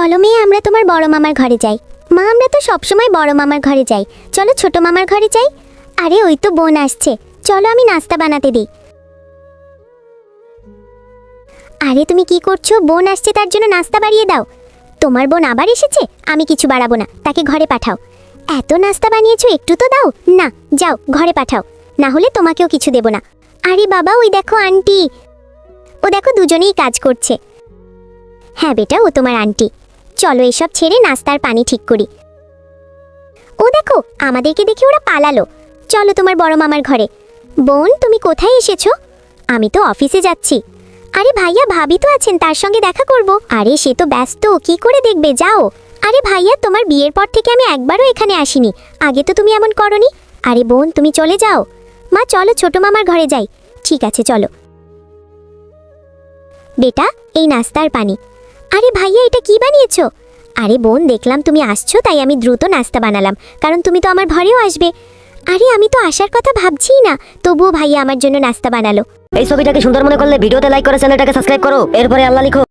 চলো মেয়ে, আমরা তোমার বড় মামার ঘরে যাই। মা, আমরা তো সবসময় বড় মামার ঘরে যাই। চলো ছোট মামার ঘরে যাই। আরে, ওই তো বোন আসছে। চলো আমি নাস্তা বানাতে দিই। আরে, তুমি কি করছ? বোন আসছে, তার জন্য নাস্তা বাড়িয়ে দাও। তোমার বোন আবার এসেছে? আমি কিছু বাড়াবো না। তাকে ঘরে পাঠাও। এত নাস্তা বানিয়েছো, একটু তো দাও। না, যাও, ঘরে পাঠাও। না হলে তোমাকেও কিছু দেব না। আরে বাবা, ওই দেখো আন্টি। ও দেখো, দুজনেই কাজ করছে। হ্যাঁ বেটা, ও তোমার আন্টি। চলো এসব ছেড়ে নাস্তার পানি ঠিক করি। ও দেখো, আমাদেরকে দেখে ওরা পালালো। চলো তোমার বড় মামার ঘরে। বোন, তুমি কোথায় এসেছ? আমি তো অফিসে যাচ্ছি। আরে ভাইয়া, ভাবি তো আছেন, তার সঙ্গে দেখা করব। আরে সে তো ব্যস্ত, কি করে দেখবে? যাও। আরে ভাইয়া, তোমার বিয়ের পর থেকে আমি একবারও এখানে আসিনি। আগে তো তুমি এমন করনি। আরে বোন, তুমি চলে যাও। মা, চলো ছোট মামার ঘরে যাই। ঠিক আছে, চলো। বেটা, এই নাস্তার পানি। আরে ভাইয়া, এটা কি বানিয়েছো? আরে বোন, দেখলাম তুমি আসছো, তাই আমি দ্রুত নাস্তা বানালাম, কারণ তুমি তো আমার ঘরেও আসবে। আরে আমি তো আসার কথা ভাবছিই না, তবুও ভাইয়া আমার জন্য নাস্তা বানালো। এই ছবিটাকে সুন্দর মনে করলে ভিডিওতে লাইক করে চ্যানেলটাকে সাবস্ক্রাইব করো, এরপরে আল্লাহ লিখো।